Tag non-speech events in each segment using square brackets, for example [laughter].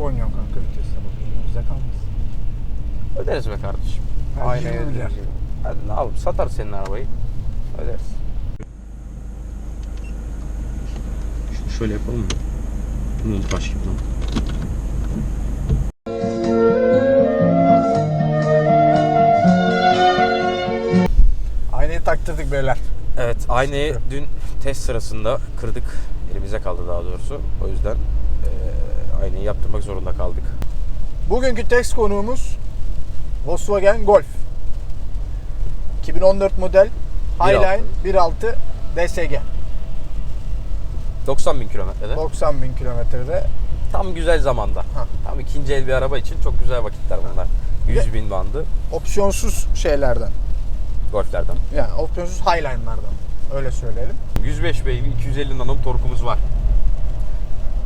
Oynuyorum kanka vitesle bak. Elimizde kalmaz. Öderiz be kardeşim. 20 öyle. milyar. Hadi ne yapalım satar senin arabayı. Öderiz. Şunu şöyle yapalım mı? Bunu baş gibi lan. Aynayı taktırdık beyler. Evet aynayı dün test sırasında kırdık. Elimize kaldı daha doğrusu. O yüzden eee aynayı yaptırmak zorunda kaldık. Bugünkü test konuğumuz Volkswagen Golf. 2014 model Highline 1.6 DSG. 90 bin kilometrede. 90 bin kilometrede. Tam güzel zamanda. Tam ikinci el bir araba için çok güzel vakitler bunlar. 100 bin bandı Opsiyonsuz şeylerden. golflerden. Yani opsiyonsuz Highline'lardan. Öyle söyleyelim. 105 beygir 250 nanom torkumuz var.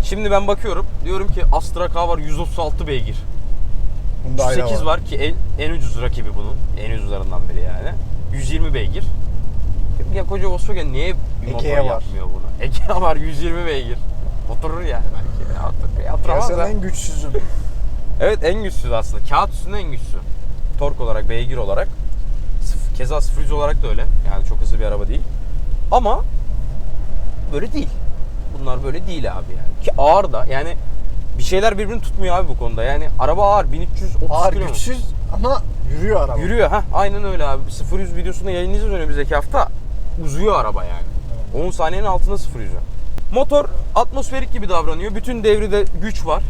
Şimdi ben bakıyorum diyorum ki Astra K var 136 beygir. Bunda ayrı 8 var ki en, en ucuz rakibi bunun. En ucuzlarından biri yani. 120 beygir. Ki Ya koca Volkswagen niye bir motor Egea var. yapmıyor bunu? [laughs] Egea var 120 beygir. Oturur yani belki. Otur, ya, oturamaz Piyasanın da. en güçsüzü. Evet en güçsüz aslında. Kağıt üstünde en güçlüsü. Tork olarak, beygir olarak. Keza 0 olarak da öyle. Yani çok hızlı bir araba değil. Ama böyle değil. Bunlar böyle değil abi yani. Ki ağır da yani bir şeyler birbirini tutmuyor abi bu konuda. Yani araba ağır 1330 Ağır kilo mu? güçsüz ama yürüyor araba. Yürüyor ha aynen öyle abi. 0-100 videosunda yayınlayacağız önümüzdeki hafta. Uzuyor araba yani. 10 saniyenin altında 0-100'ü. Motor atmosferik gibi davranıyor. Bütün devrede güç var.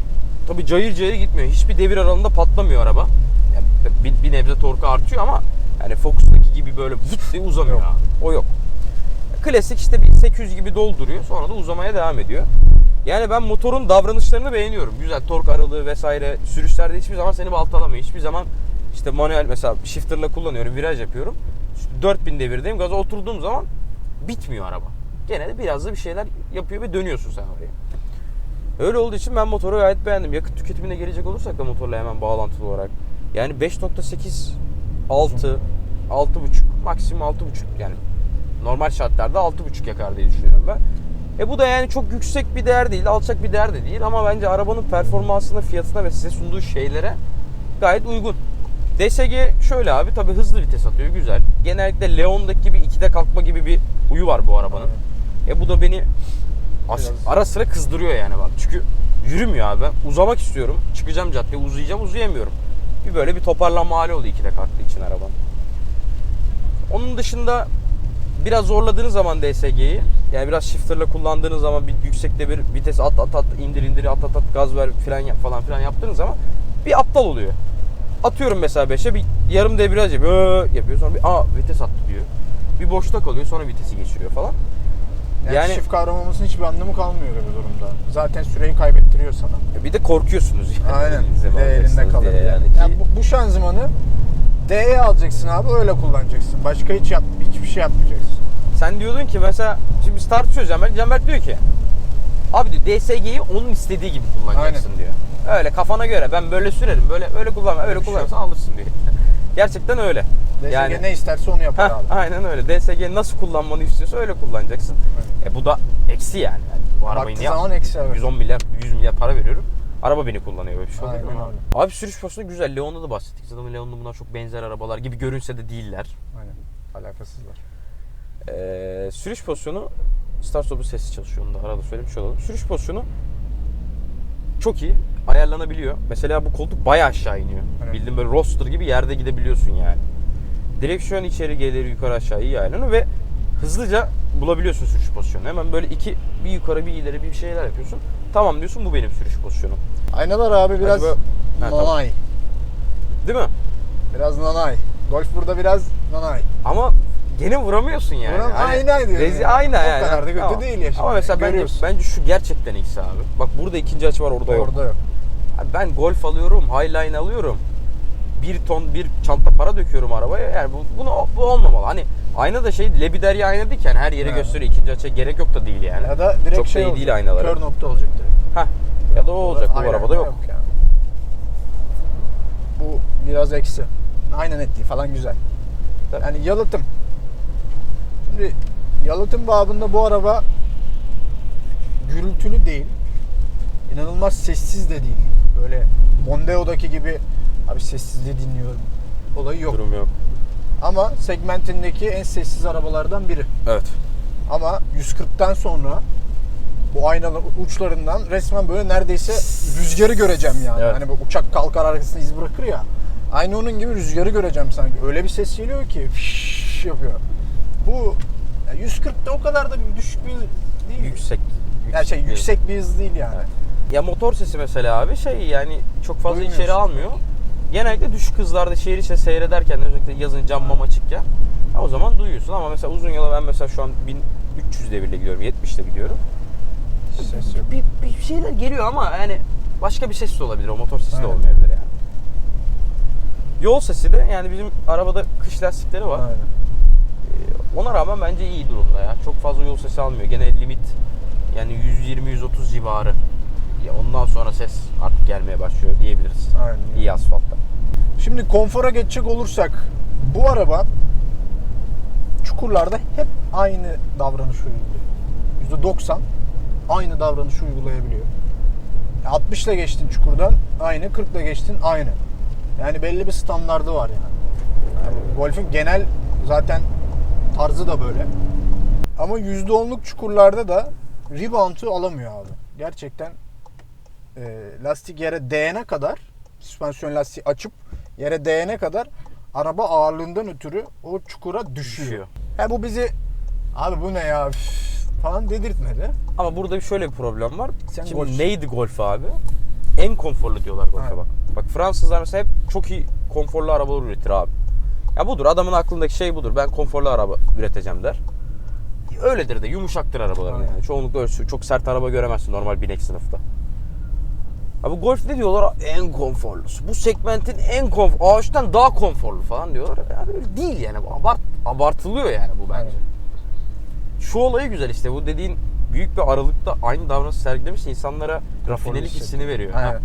Tabi cayır cayır gitmiyor. Hiçbir devir aralığında patlamıyor araba. Yani bir, bir nebze torku artıyor ama yani Focus'taki gibi böyle vıt diye uzamıyor Yok. abi. O yok. Klasik işte bir 800 gibi dolduruyor. Sonra da uzamaya devam ediyor. Yani ben motorun davranışlarını beğeniyorum. Güzel tork aralığı vesaire. Sürüşlerde hiçbir zaman seni baltalamıyor. Hiçbir zaman işte manuel mesela shifter'la kullanıyorum. Viraj yapıyorum. 4000 devirdeyim. Gaza oturduğum zaman bitmiyor araba. Gene de biraz da bir şeyler yapıyor ve dönüyorsun sen oraya. Öyle olduğu için ben motoru gayet beğendim. Yakıt tüketimine gelecek olursak da motorla hemen bağlantılı olarak. Yani 5.8 6 6.5 maksimum 6.5 yani normal şartlarda 6.5 yakar diye düşünüyorum ben. E bu da yani çok yüksek bir değer değil, alçak bir değer de değil ama bence arabanın performansına, fiyatına ve size sunduğu şeylere gayet uygun. DSG şöyle abi tabi hızlı vites atıyor güzel. Genellikle Leon'daki gibi 2'de kalkma gibi bir huyu var bu arabanın. E bu da beni Biraz- ara sıra kızdırıyor yani bak. Çünkü yürümüyor abi. Uzamak istiyorum. Çıkacağım caddeye uzayacağım uzayamıyorum. Bir böyle bir toparlanma hali oldu 2'de kalktığı için arabanın. Onun dışında biraz zorladığınız zaman DSG'yi yani biraz shifter'la kullandığınız zaman bir yüksekte bir vites at at at indir indir at at at gaz ver fren yap falan filan yaptığınız zaman bir aptal oluyor. Atıyorum mesela 5'e bir yarım debriyaj yapıyor, yapıyor sonra bir aa vites attı diyor. Bir boşta kalıyor sonra vitesi geçiriyor falan. Yani, Yani- shift kavramamızın hiçbir anlamı kalmıyor öyle bir durumda. Zaten süreyi kaybettiriyor sana. Bir de korkuyorsunuz yani. Aynen. [laughs] elinde kalır. Yani. yani. Ki- bu, bu şanzımanı D'ye alacaksın abi öyle kullanacaksın. Başka hiç yap, hiçbir şey yapmayacaksın. Sen diyordun ki mesela şimdi biz tartışıyoruz Cemal. Cemal diyor ki abi diyor DSG'yi onun istediği gibi kullanacaksın Aynen. diyor. Öyle kafana göre ben böyle sürerim. Böyle öyle kullanma. Öyle şey kullanırsan alırsın diyor. [laughs] Gerçekten öyle. DSG ne isterse onu yapar Heh, abi. aynen öyle. DSG nasıl kullanmanı istiyorsa öyle kullanacaksın. E bu da eksi yani. Yani bu arabayı niye zaman eksi evet. 110 milyar 100 milyar para veriyorum. Araba beni kullanıyor böyle bir şey olur Aynen mu? öyle. Abi sürüş pozisyonu güzel. Leon'da da bahsettik. Zaten Leon'da bunlar çok benzer arabalar gibi görünse de değiller. Aynen. Alakasızlar. Ee, sürüş pozisyonu start stop'un sesi çalışıyor onu da arada söylemiş olalım. Sürüş pozisyonu çok iyi. Ayarlanabiliyor. Mesela bu koltuk bayağı aşağı iniyor. Evet. Bildiğin böyle roster gibi yerde gidebiliyorsun yani. Direksiyon içeri gelir yukarı aşağı iyi ayarlanıyor ve hızlıca bulabiliyorsun sürüş pozisyonunu. Hemen böyle iki bir yukarı bir ileri bir şeyler yapıyorsun. Tamam diyorsun bu benim sürüş pozisyonum. Aynalar abi biraz Acaba- Ha, tamam. nanay. Değil mi? Biraz nanay. Golf burada biraz nanay. Ama gene vuramıyorsun yani. Vuram- Hani ayna diyorum rezi- yani. ayna O yani. kadar da kötü Tamam. değil ya şimdi. Ama mesela bence, bence şu gerçekten eksi abi. Bak burada ikinci açı var orada yok. Orada yok. Abi Ben Golf alıyorum, Highline alıyorum. Bir ton bir çanta para döküyorum arabaya. Yani bu, bunu, bu olmamalı. Hani ayna da şey lebiderya ayna değil ki. Yani her yere Evet. gösteriyor. ikinci açıya gerek yok da değil yani. Ya da direkt Çok şey da iyi olacak. değil aynaları. Kör nokta olacak direkt. Heh. Ya da o olacak. Bu arabada yok. yani. Bu biraz eksi. Aynen ettiği falan güzel. Tabii. Yani yalıtım. Şimdi yalıtım babında bu araba gürültülü değil. inanılmaz sessiz de değil. Böyle Mondeo'daki gibi abi sessizliği dinliyorum. Olayı yok. Durum yok. Ama segmentindeki en sessiz arabalardan biri. Evet. Ama 140'tan sonra bu aynalı uçlarından resmen böyle neredeyse rüzgarı göreceğim yani. Evet. Hani bu uçak kalkar arkasında iz bırakır ya. Aynı onun gibi rüzgarı göreceğim sanki. Öyle bir ses geliyor ki fiş yapıyor. Bu ya 140'ta o kadar da düşük bir hız değil. Yüksek. Ya şey bir- yüksek bir hız değil yani. Ya motor sesi mesela abi şey yani çok fazla içeri almıyor. Genellikle düşük hızlarda şehir içinde seyrederken özellikle yazın cam mam açıkken o zaman duyuyorsun ama mesela uzun yola ben mesela şu an 1300 devirle gidiyorum 70 ile gidiyorum. Ses yok. Bir, bir şeyler geliyor ama yani başka bir ses de olabilir o motor sesi de Aynen. olmayabilir yani. Yol sesi de yani bizim arabada kış lastikleri var. Aynen. Ee, Ona rağmen bence iyi durumda ya. Çok fazla yol sesi almıyor. Gene limit yani 120-130 civarı. Ya ondan sonra ses gelmeye başlıyor diyebiliriz. Aynen. İyi asfaltta. Şimdi konfora geçecek olursak bu araba çukurlarda hep aynı davranış uyguluyor. %90 aynı davranış uygulayabiliyor. 60 ile geçtin çukurdan aynı, 40 ile geçtin aynı. Yani belli bir standardı var yani. yani Golf'ün genel zaten tarzı da böyle. Ama %10'luk çukurlarda da rebound'u alamıyor abi. Gerçekten e, lastik yere değene kadar süspansiyon lastiği açıp yere değene kadar araba ağırlığından ötürü o çukura düşüyor. Düşüyor. He bu bizi abi bu ne ya üf falan dedirtmedi. Ama burada bir şöyle bir problem var. Sen Şimdi golfsün. neydi golf abi? En konforlu diyorlar golfe bak. Bak Fransızlar mesela hep çok iyi konforlu arabalar üretir abi. Ya budur adamın aklındaki şey budur. Ben konforlu araba üreteceğim der. Öyledir de yumuşaktır arabaların yani. Çoğunlukla öyle çok sert araba göremezsin normal binek sınıfta. Abi golf ne diyorlar? En konforlusu. Bu segmentin en konfor, ağaçtan daha konforlu falan diyorlar. Yani öyle değil yani. Abart, abartılıyor yani bu bence. Şu olayı güzel işte bu dediğin büyük bir aralıkta aynı davranış sergilemiş insanlara rafinelik hissini veriyor. Ha.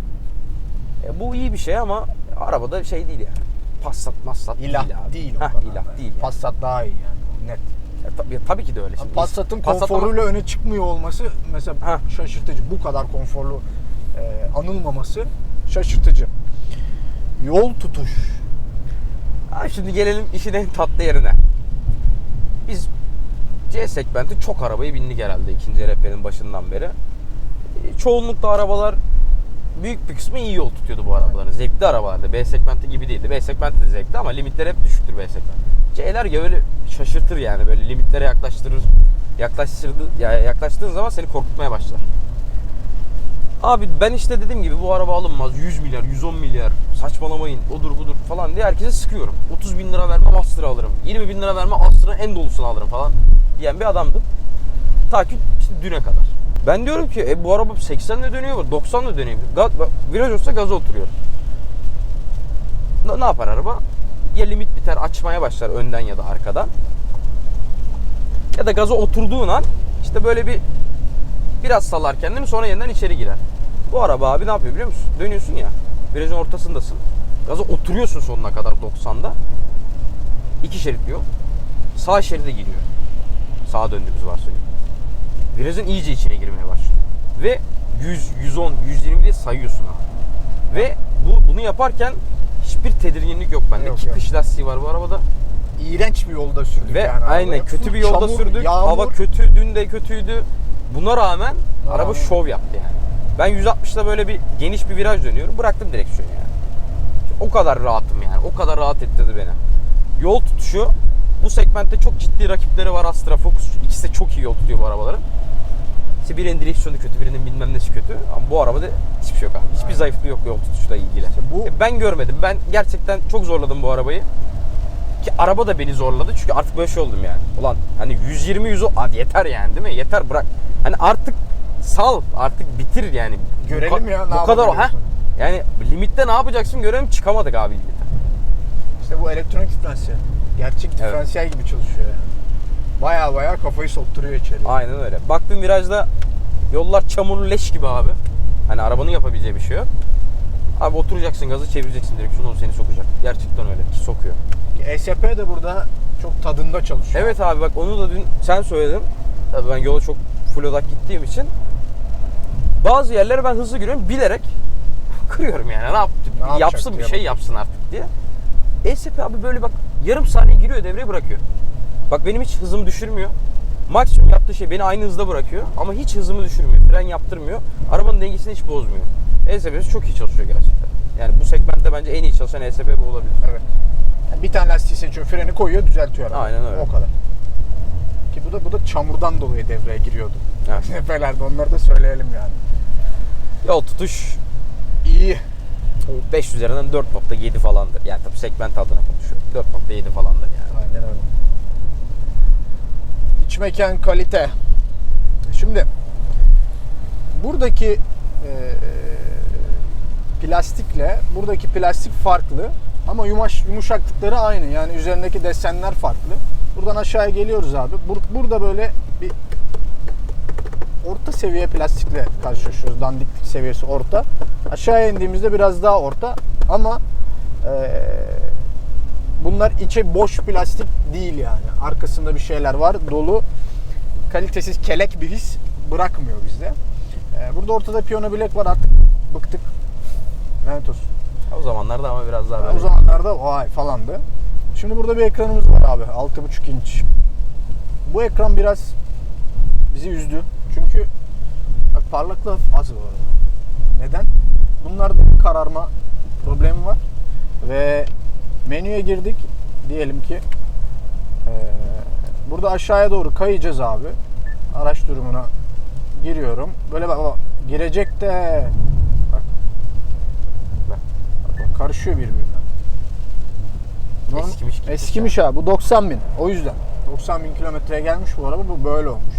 E, bu iyi bir şey ama arabada şey değil yani. Passat massat İlah değil abi. değil Heh, ilah Yani. değil yani. Passat daha iyi yani net. Ya, tabii, tabii ki de öyle. Şimdi Passat'ın Passat ama- konforuyla öne çıkmıyor olması mesela Heh. şaşırtıcı. Bu kadar konforlu e, anılmaması şaşırtıcı. Yol tutuş. Ha, şimdi gelelim işin en tatlı yerine. Biz C segmenti çok arabayı bindik herhalde ikinci rehberin başından beri. E, Çoğunlukla arabalar büyük bir kısmı iyi yol tutuyordu bu arabaların. Zevkli arabalardı. B segmenti gibi değildi. B segmenti de zevkli ama limitler hep düşüktür B segment. C'ler ya böyle şaşırtır yani böyle limitlere yaklaştırır. Yaklaştırdı, ya yaklaştığın zaman seni korkutmaya başlar. Abi ben işte dediğim gibi bu araba alınmaz. 100 milyar, 110 milyar saçmalamayın odur budur falan diye herkese sıkıyorum. 30 bin lira vermem Astra alırım. 20 bin lira vermem Astra'nın en dolusunu alırım falan diyen bir adamdım. Ta ki işte düne kadar. Ben diyorum ki e, bu araba 80 ile dönüyor, 90 ile dönüyor. Gaz, viraj olsa gaza oturuyor. Ne, ne yapar araba? Ya limit biter açmaya başlar önden ya da arkadan. Ya da gaza oturduğun an işte böyle bir biraz salar kendini sonra yeniden içeri girer. Bu araba abi ne yapıyor biliyor musun? Dönüyorsun ya virajın ortasındasın. Gaza oturuyorsun sonuna kadar 90'da. İki şerit yol. Sağ şeride giriyor. Sağa döndüğümüz varsayıyor. Virajın iyice içine girmeye başlıyor. Ve 100, 110, 120 diye sayıyorsun abi. Ve bu bunu yaparken hiçbir tedirginlik yok bende. Yok, yok. kış lastiği var bu arabada. İğrenç bir yolda sürdük Ve yani. aynen arabayı. kötü Full bir yolda çamur, sürdük. yağmur. Hava kötü, dün de kötüydü. Buna rağmen Aa. araba şov yaptı yani. Ben 160'da böyle bir geniş bir viraj dönüyorum. Bıraktım direksiyonu yani. O kadar rahatım yani. O kadar rahat ettirdi beni. Yol tutuşu bu segmentte çok ciddi rakipleri var Astra Focus. İkisi de çok iyi yol tutuyor bu arabaların. İşte birinin direksiyonu kötü, birinin bilmem nesi kötü. Ama bu arabada hiçbir şey yok abi. Hiçbir Aynen. zayıflığı yok yol tutuşuyla ilgili. bu- E, Ben görmedim. Ben gerçekten çok zorladım bu arabayı. Ki araba da beni zorladı çünkü artık böyle şey oldum yani. Ulan hani 120 110 hadi yeter yani değil mi? Yeter bırak. Hani artık sal artık bitir yani. Bu Görelim ka- ya, ne Bu kadar o ha. Yani limitte ne yapacaksın görelim çıkamadık abi limite. İşte bu elektronik diferansiyel. Gerçek diferansiyel gibi çalışıyor yani. Baya baya kafayı sokturuyor içeri. Aynen öyle. Baktım virajda yollar çamurlu leş gibi abi. Hani arabanın yapabileceği bir şey yok. Abi oturacaksın gazı çevireceksin direksiyonu seni sokacak. Gerçekten öyle. Sokuyor. ESP de burada çok tadında çalışıyor. Evet abi bak onu da dün sen söyledin. Tabii ben yola çok full odak gittiğim için Bazı yerlere ben hızlı giriyorum bilerek [laughs] kırıyorum yani. Ne yaptı? Ne yapsın bir şey yapsın artık diye. ESP abi böyle bak yarım saniye giriyor devreye bırakıyor. Bak benim hiç hızımı düşürmüyor. Maksimum yaptığı şey beni aynı hızda bırakıyor ama hiç hızımı düşürmüyor. Fren yaptırmıyor. Arabanın dengesini hiç bozmuyor. ESP'si çok iyi çalışıyor gerçekten. Yani bu segmentte bence en iyi çalışan ESP bu olabilir. Evet. Yani bir tane lastiği seçiyor, freni koyuyor, düzeltiyor araba. Aynen öyle. O kadar. Ki bu da bu da çamurdan dolayı devreye giriyordu. Evet. [laughs] Nepelerde onları da söyleyelim yani. Yol tutuş İyi. 5 üzerinden 4.7 falandır. Yani tabii segment adına konuşuyorum. 4.7 falandır yani. Aynen öyle. İç mekan kalite. Şimdi buradaki e, plastikle buradaki plastik farklı ama yumaş, yumuşaklıkları aynı. Yani üzerindeki desenler farklı. Buradan aşağıya geliyoruz abi. Bur- burada böyle bir orta seviye plastikle karşılaşıyoruz. Dandiklik seviyesi orta. Aşağıya indiğimizde biraz daha orta ama eee bunlar içe boş plastik değil yani. Arkasında bir şeyler var. Dolu kalitesiz kelek bir his bırakmıyor bizde. Ee, burada ortada piyano bilek var artık bıktık. Lanet olsun. O zamanlarda ama biraz daha O böyle. zamanlarda vay falandı. Şimdi burada bir ekranımız var abi. 6.5 inç. Bu ekran biraz bizi üzdü. Çünkü bak parlaklığı az bu arada. Neden? Bunlarda bir kararma problemi var. Ve menüye girdik. Diyelim ki eee, burada aşağıya doğru kayacağız abi. Araç durumuna giriyorum. Böyle bak, bak girecek de bak. Bak, bak, karışıyor birbirine. Eskimiş Eskimiş abi. Bu 90 bin. O yüzden. 90 bin kilometreye gelmiş bu araba. Bu böyle olmuş.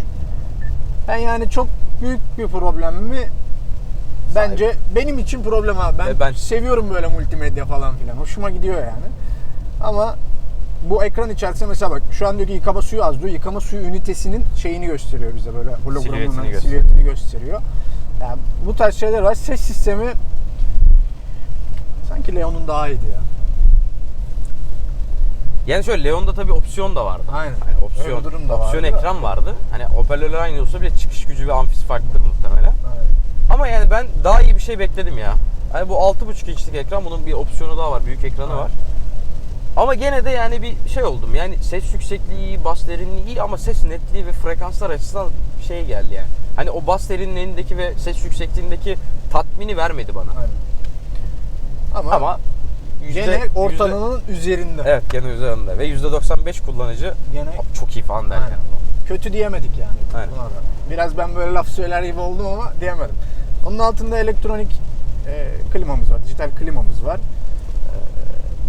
Ben yani çok büyük bir problem mi? Bence benim için problem abi. Ben, Ve ben- seviyorum böyle multimedya falan filan. Hoşuma gidiyor yani. Ama bu ekran içerisinde mesela bak şu an diyor ki yıkama suyu az diyor. Yıkama suyu ünitesinin şeyini gösteriyor bize böyle hologramının Silüetini gösteriyor. gösteriyor. Yani bu tarz şeyler var. Ses sistemi sanki Leon'un daha iyiydi ya. Yani şöyle Leon'da tabii opsiyon da vardı. Aynen. Hani opsiyon, Öyle durum da opsiyon vardı da. ekran vardı. Hani hoparlörler aynı olsa bile çıkış gücü ve amfisi farklıdır muhtemelen. Aynen. Ama yani ben daha iyi bir şey bekledim ya. Hani bu 6.5 inçlik ekran bunun bir opsiyonu daha var. Büyük ekranı Evet. var. Ama gene de yani bir şey oldum. Yani ses yüksekliği iyi, bas derinliği iyi ama ses netliği ve frekanslar açısından şey geldi yani. Hani o bas derinliğindeki ve ses yüksekliğindeki tatmini vermedi bana. Aynen. Ama, Ama yüzde, gene yüzde- ortalamanın üzerinde. evet gene üzerinde ve %95 kullanıcı Gene çok iyi falan derken. Aynen. kötü diyemedik yani. Aynen. buna da. Biraz ben böyle laf söyler gibi oldum ama diyemedim. Onun altında elektronik e, klimamız var. Dijital klimamız var. E,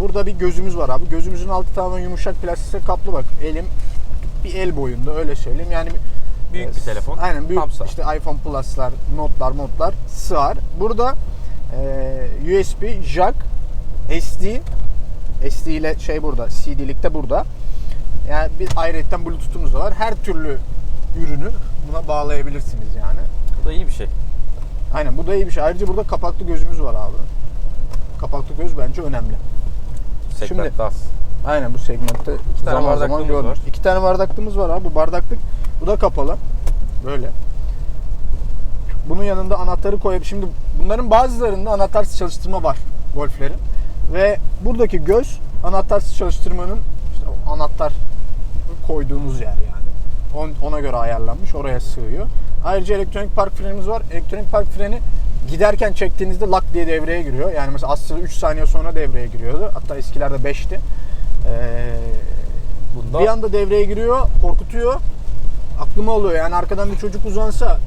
burada bir gözümüz var abi. Gözümüzün altı tamamen yumuşak plastikle kaplı bak. Elim bir el boyunda öyle söyleyeyim. Yani Büyük bir telefon. Aynen büyük Tam sığar. işte iPhone Plus'lar, notlar, modlar sığar. Burada e, USB, jack, SD, SD ile şey burada, CD'lik de burada. Yani bir ayrıyetten Bluetooth'umuz da var. Her türlü ürünü buna bağlayabilirsiniz yani. Bu da iyi bir şey. Aynen bu da iyi bir şey. Ayrıca burada kapaklı gözümüz var abi. Kapaklı göz bence önemli. Segment Şimdi- az. Aynen bu segmentte iki tane zaman zaman gördüm. var. İki tane bardaklığımız var abi. Bu bardaklık bu da kapalı. Böyle. Bunun yanında anahtarı koyup şimdi bunların bazılarında anahtarsız çalıştırma var Golf'lerin. Ve buradaki göz anahtarsız çalıştırmanın işte anahtar koyduğunuz yer yani. On- Ona göre ayarlanmış. Oraya sığıyor. Ayrıca elektronik park frenimiz var. Elektronik park freni giderken çektiğinizde lak diye devreye giriyor. Yani mesela aslında 3 saniye sonra devreye giriyordu. Hatta eskilerde 5'ti. Ee, Bunda bir anda devreye giriyor, korkutuyor. Aklıma oluyor yani arkadan bir çocuk uzansa,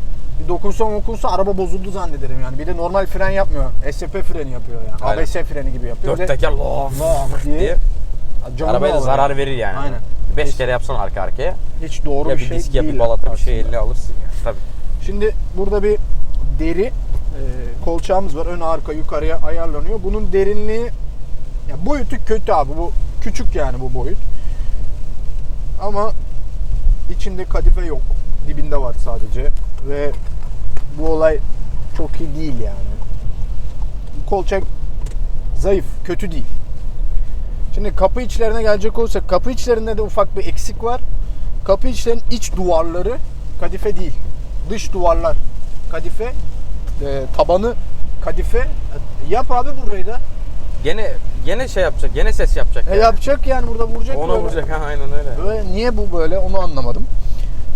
bir dokunsa okunsa araba bozuldu zannederim yani. Bir de normal fren yapmıyor. SP freni yapıyor yani. Aynen. ABS freni gibi yapıyor. dört teker lof Lof diye, diye canını arabaya da zarar verir yani. Aynen. 5 kere yapsan arka arkaya Hiç doğru ya bir bir şey disk ya değil. bir balata bir şey aslında. eline alırsın ya. [laughs] Tabii. Şimdi burada bir deri e, kolçağımız var. Ön arka yukarıya ayarlanıyor. Bunun derinliği ya boyutu kötü abi. Bu küçük yani bu boyut. Ama içinde kadife yok. Dibinde var sadece ve bu olay çok iyi değil yani. Kolçak zayıf, kötü değil. Şimdi kapı içlerine gelecek olursak kapı içlerinde de ufak bir eksik var. Kapı içlerinin iç duvarları kadife değil. Dış duvarlar kadife. e, tabanı kadife. Yap abi burayı da. Gene gene şey yapacak. Gene ses yapacak. E, yani. yapacak yani burada vuracak. Ona böyle. vuracak ha aynen öyle. Böyle niye bu böyle onu anlamadım.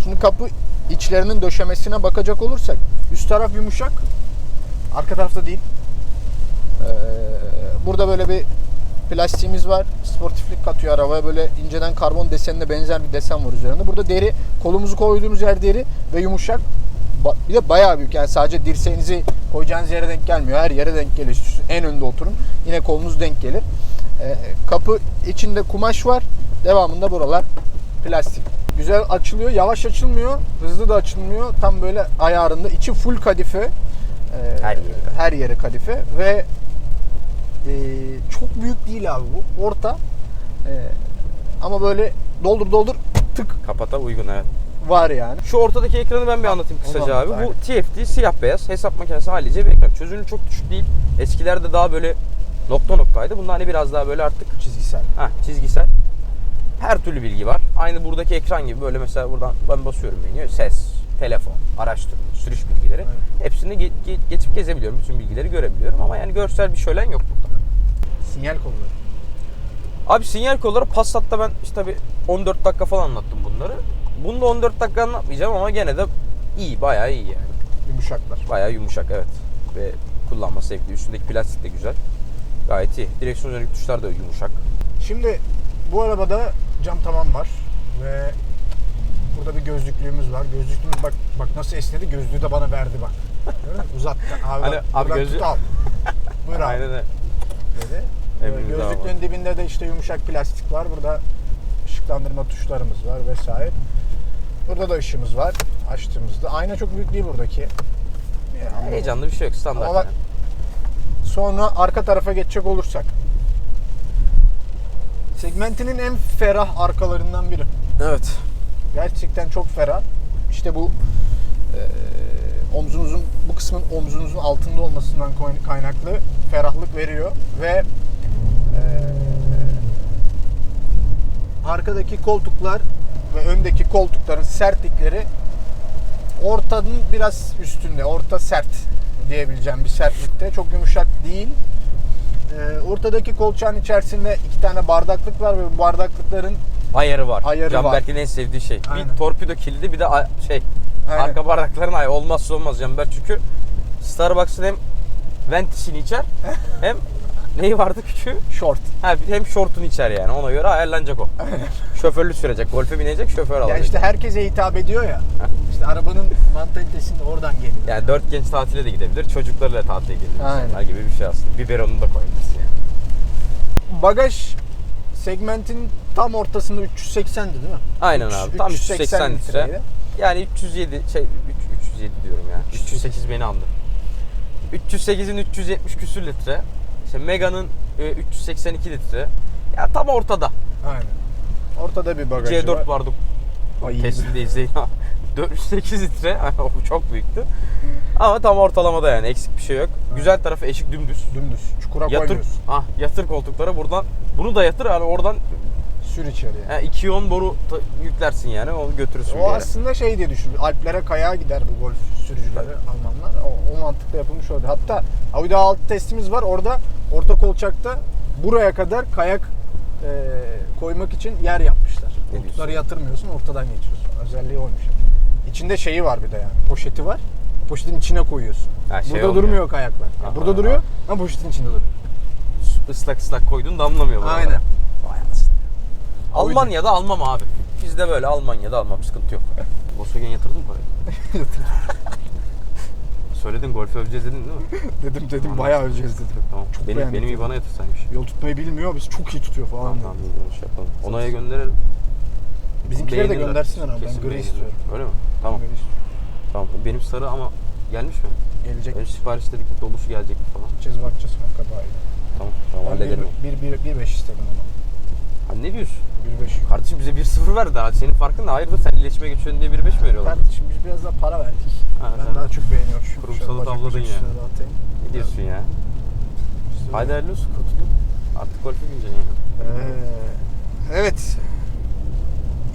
Şimdi kapı içlerinin döşemesine bakacak olursak üst taraf yumuşak. Arka tarafta değil. Ee, burada böyle bir plastiğimiz var. Sportiflik katıyor arabaya. Böyle inceden karbon desenine benzer bir desen var üzerinde. Burada deri, kolumuzu koyduğumuz yer deri ve yumuşak. Bir de bayağı büyük. Yani sadece dirseğinizi koyacağınız yere denk gelmiyor. Her yere denk geliyor. En önde oturun. Yine kolunuz denk gelir. Ee, kapı içinde kumaş var. Devamında buralar plastik. Güzel açılıyor. Yavaş açılmıyor. Hızlı da açılmıyor. Tam böyle ayarında. İçi full kadife. Ee, Her yeri. Her yeri kadife ve e, çok büyük değil abi bu. Orta. Ee, ama böyle doldur doldur tık Kapata uygun evet. var yani. Şu ortadaki ekranı ben bir anlatayım kısaca anlat, abi. Bu TFT siyah beyaz hesap makinesi hallice bir ekran. Çözünürlüğü çok düşük değil. Eskilerde daha böyle nokta noktaydı. Bunda hani biraz daha böyle artık Çizgisel. ha, çizgisel. Her türlü bilgi var. Aynı buradaki ekran gibi böyle mesela buradan ben basıyorum menüye. Ses, telefon, araştırma, sürüş bilgileri. Evet. Hepsini ge- ge- geçip gezebiliyorum. Bütün bilgileri görebiliyorum ama yani görsel bir şölen yok burada. Sinyal kolları. Abi sinyal kolları Passat'ta ben işte tabii 14 dakika falan anlattım bunları. Bunda 14 dakika anlatmayacağım ama gene de iyi, bayağı iyi yani. Yumuşaklar. Bayağı yumuşak evet. Ve kullanma zevkli. Üstündeki plastik de güzel. Gayet iyi. Direksiyon üzerindeki tuşlar da yumuşak. Şimdi bu arabada cam tavan var ve burada bir gözlüklüğümüz var. Gözlüklüğümüz bak bak nasıl esnedi gözlüğü de bana verdi bak. Uzattı. [laughs] Abi, Hani abi gözlü- tut al. Buyur abi Aynen öyle. dedi. Ee, abi. Gözlüklüğün dibinde de işte yumuşak plastik var. Burada ışıklandırma tuşlarımız var vesaire. Burada da ışığımız var açtığımızda. Ayna çok büyük değil buradaki. Yani Heyecanlı bir şey yok. Standart. Ama bak- yani. Sonra arka tarafa geçecek olursak. Segmentinin en ferah arkalarından biri. Evet. Gerçekten çok ferah. İşte bu e, omzunuzun bu kısmın omzunuzun altında olmasından kaynaklı ferahlık veriyor ve e, arkadaki koltuklar ve öndeki koltukların sertlikleri ortanın biraz üstünde, orta sert diyebileceğim bir sertlikte. Çok yumuşak değil. E, ortadaki kolçağın içerisinde iki tane bardaklık var ve bu bardaklıkların Ayarı var. Ayarı Canberk'in en sevdiği şey. Aynen. Bir torpido kilidi bir de şey Aynen. arka bardakların ayarı. Olmazsa olmaz Canberk çünkü Starbucks'ın hem ventisini içer [laughs] hem neyi vardı küçüğü? short. Ha, hem şortunu içer yani. Ona göre ayarlanacak o. Şoförlü sürecek. Golfe binecek şoför Ya alacak. işte herkese hitap ediyor ya. İşte arabanın mantalitesinde oradan geliyor. Yani dört genç tatile de gidebilir. Çocuklarıyla tatile gidebilir. Aynen. gibi bir şey aslında. Biberonunu da koyabilirsin yani. Bagaj segmentin tam ortasında 380'di değil mi? Aynen Üç- abi. Tam 380 litre. litreydi. Yani 307 şey üç- 307 diyorum ya. 308 beni andı. 308'in 370 küsür litre. İşte Mega'nın e, 382 litre. Ya tam ortada. Aynen. Ortada bir bagajı C4 var. vardı. Ay, Testinde izleyin. [laughs] [laughs] 408 litre. çok büyüktü. Ama tam ortalamada yani. Eksik bir şey yok. Güzel tarafı eşik dümdüz. Dümdüz. Çukura Yatır, koymuyorsun. ah, yatır koltuklara buradan. Bunu da yatır yani oradan Sür içeriye. yani 2 iyon boru ta- yüklersin yani onu götürürsün bir O yere. aslında şey diye düşün. Alplere kayağa gider bu golf sürücüleri Almanlar. O, o mantıkla yapılmış orada. Hatta Audi A6 testimiz var. Orada orta kolçakta buraya kadar kayak e, koymak için yer yapmışlar. Ne Koltukları diyorsun? yatırmıyorsun, ortadan geçiyorsun. Özelliği oymuş. İçinde şeyi var bir de yani. Poşeti var. Poşetin içine koyuyorsun. Ha, şey Burada olmuyor. durmuyor kayaklar. Yani Aha, burada duruyor ama poşetin içinde duruyor. Islak ıslak koydun damlamıyor bu arada. Aynen. Almanya'da almam abi. Bizde böyle Almanya'da almam sıkıntı yok. [laughs] Volkswagen yatırdın mı parayı? [laughs] [laughs] Söyledin golf öveceğiz dedin değil mi? dedim dedim Anladım. bayağı öleceğiz dedim. Tamam. Çok benim beğendim. benim IBAN'a yatırsaymış. Yol tutmayı bilmiyor, biz çok iyi tutuyor falan. Tamam tamam iyi şey yapalım. Onaya gönderelim. Bizimkileri de Beğenirler. göndersinler abi. Ben Kesin gri beğenirler. istiyorum. Öyle mi? Tamam. Gri istiyorum. Tamam. Benim sarı ama gelmiş mi? Gelecek. Ön sipariş dedik dolusu gelecek falan. Gideceğiz bakacağız kanka daha iyi. Tamam. Tamam halledelim. Ben 1 1 1 5 istedim ama. Ha ne diyorsun? 1 5. Kardeşim bize 1-0 verdi ha. Senin farkın ne? Hayırdır sen iletişime geçiyorsun diye 1-5 mi veriyorlar? Kardeşim biz biraz daha para verdik. Ha, ben sen daha çok beğeniyorum şu. kurumsalı şöyle bacak tavladın bacak ya. üstüne. Ne diyorsun ya? İşte Haydi öyle. hayırlı olsun kurtuldun. Artık golfe bineceksin yani. Ee, evet.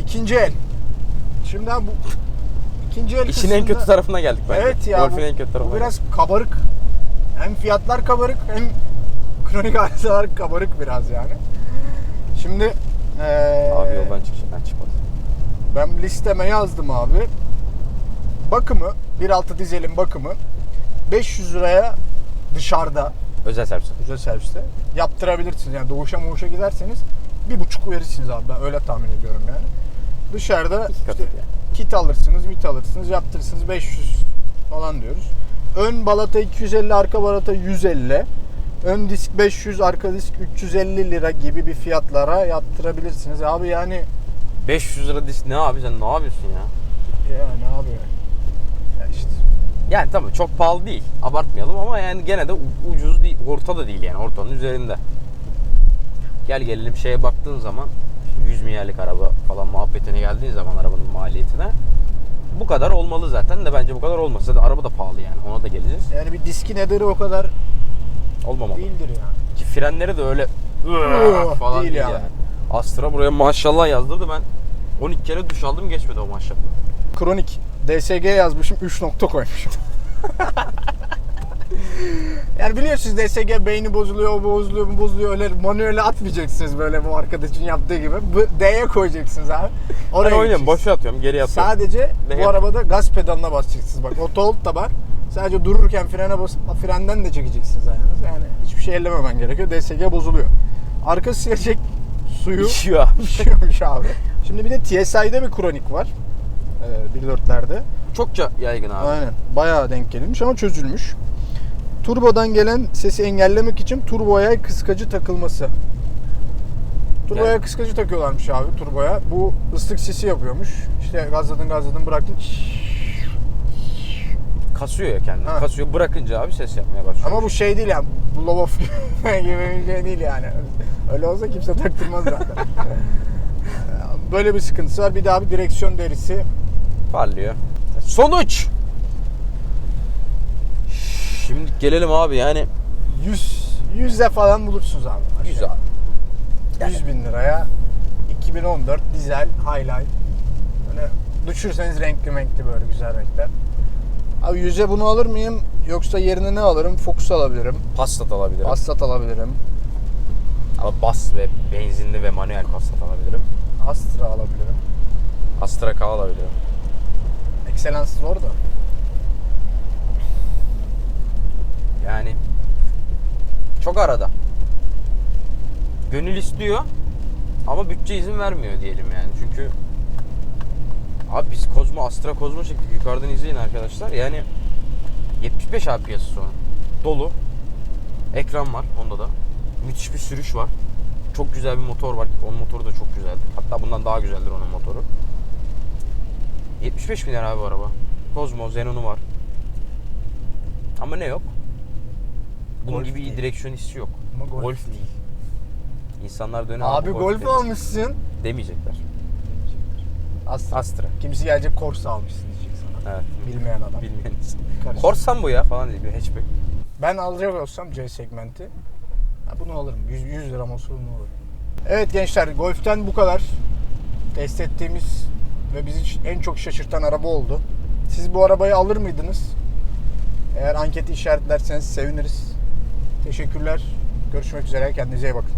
İkinci el. Şimdi abi bu İkinci el İşin en kısmında- kötü tarafına geldik bence. Evet ya Golf'ün bu, en kötü tarafına bu biraz kabarık. Hem fiyatlar kabarık hem kronik [laughs] arızalar kabarık biraz yani. Şimdi geldik. Abi yoldan çıkacak. Ha çıkmadı. ben listeme yazdım abi. Bakımı 1.6 dizelin bakımı 500 liraya dışarıda Özel servis. özel serviste yaptırabilirsiniz. Yani doğuşa moğuşa giderseniz bir buçuk verirsiniz abi ben öyle tahmin ediyorum yani. Dışarıda işte yani. kit alırsınız, mit alırsınız, yaptırırsınız 500 falan diyoruz. Ön balata 250, arka balata 150. Ön disk 500, arka disk 350 lira gibi bir fiyatlara yaptırabilirsiniz. Abi yani 500 lira disk ne abi sen ne yapıyorsun ya? yani abi ya işte Yani tamam çok pahalı değil. Abartmayalım ama yani gene de u- ucuz değil. Orta da değil yani. Ortanın üzerinde. Gel gelelim şeye baktığın zaman 100 milyarlık araba falan muhabbetine geldiğin zaman arabanın maliyetine bu kadar olmalı zaten de bence bu kadar olmaz. Zaten araba da pahalı yani. Ona da geleceğiz. yani bir diskin ederi o kadar Olmamalı. değildir yani. Ki frenleri de öyle falan değil değil, yani. yani. Astra buraya maşallah yazdırdı ben 12 kere duş aldım geçmedi o maşallah. Kronik. DSG yazmışım 3 nokta koymuşum. [laughs] yani biliyorsunuz DSG beyni bozuluyor, bozuluyor, bozuluyor. Öyle manuele atmayacaksınız böyle bu arkadaşın yaptığı gibi. Bu D'ye koyacaksınız abi. Oraya Oraya oynuyorum boşa atıyorum geriye atıyorum. Sadece Ne bu arabada gaz pedalına basacaksınız. Bak otohold da var. Sadece dururken frene basıp frenden de çekeceksiniz ayağınızı. Yani hiçbir şey ellememen gerekiyor. DSG bozuluyor. Arka silecek suyu İşiyor abi. Düşüyormuş abi. Şimdi bir de TSI'de bir kronik var. Ee, 1.4'lerde. Çokça yaygın abi. Aynen. Bayağı denk gelmiş ama çözülmüş. Turbodan gelen sesi engellemek için turboya kıskacı takılması. Turboya Yani- kıskacı takıyorlarmış abi turboya. Bu ıslık sesi yapıyormuş. İşte gazladın gazladın bıraktın. Kasıyor ya kendini. Ha. Kasıyor bırakınca abi ses yapmaya başlıyor. Ama bu şey değil yani. Blow off [laughs] gibi bir şey değil yani. Öyle olsa kimse taktırmaz zaten. [laughs] Böyle bir sıkıntısı var. Bir daha bir direksiyon derisi parlıyor. Sonuç. Şimdi gelelim abi yani 100 100'e falan bulursunuz abi. 100 abi. 100 bin liraya 2014 dizel Highline. Böyle düşürseniz renkli renkli böyle güzel renkler. Abi 100'e bunu alır mıyım? Yoksa yerine ne alırım? Focus alabilirim. Passat alabilirim. Passat alabilirim. Ama bas ve benzinli ve manuel Passat alabilirim. Astra alabilirim. Astra K alabilirim. Excellence zor da. Yani çok arada. Gönül istiyor ama bütçe izin vermiyor diyelim yani. Çünkü abi biz Kozmo Astra Kozmo çektik. Yukarıdan izleyin arkadaşlar. Yani 75 abi piyasası onun. Dolu. Ekran var onda da. Müthiş bir sürüş var. Çok güzel bir motor var. Onun motoru da çok güzeldir. Hatta bundan daha güzeldir onun motoru. 75 milyar abi bu araba. Kozmo, Xenon'u var. Ama ne yok? Bunun Golf gibi değil. direksiyon hissi yok. Ama golf golf, değil. değil. İnsanlar dönüyor Abi golf demeyecek- almışsın. Demeyecekler. Astra. Astra. Kimisi gelecek Corsa almışsın diyecek sana. Evet. Bilmeyen adam. Bilmeyen insan. Karışık. Korsan bu ya falan diye bir hatchback. Ben alacak olsam C segmenti ha bunu alırım. 100, 100 lira olsa bunu alırım. Evet gençler Golf'ten bu kadar. Test ettiğimiz ve bizi en çok şaşırtan araba oldu. Siz bu arabayı alır mıydınız? Eğer anketi işaretlerseniz seviniriz. Teşekkürler. Görüşmek üzere. Kendinize iyi bakın.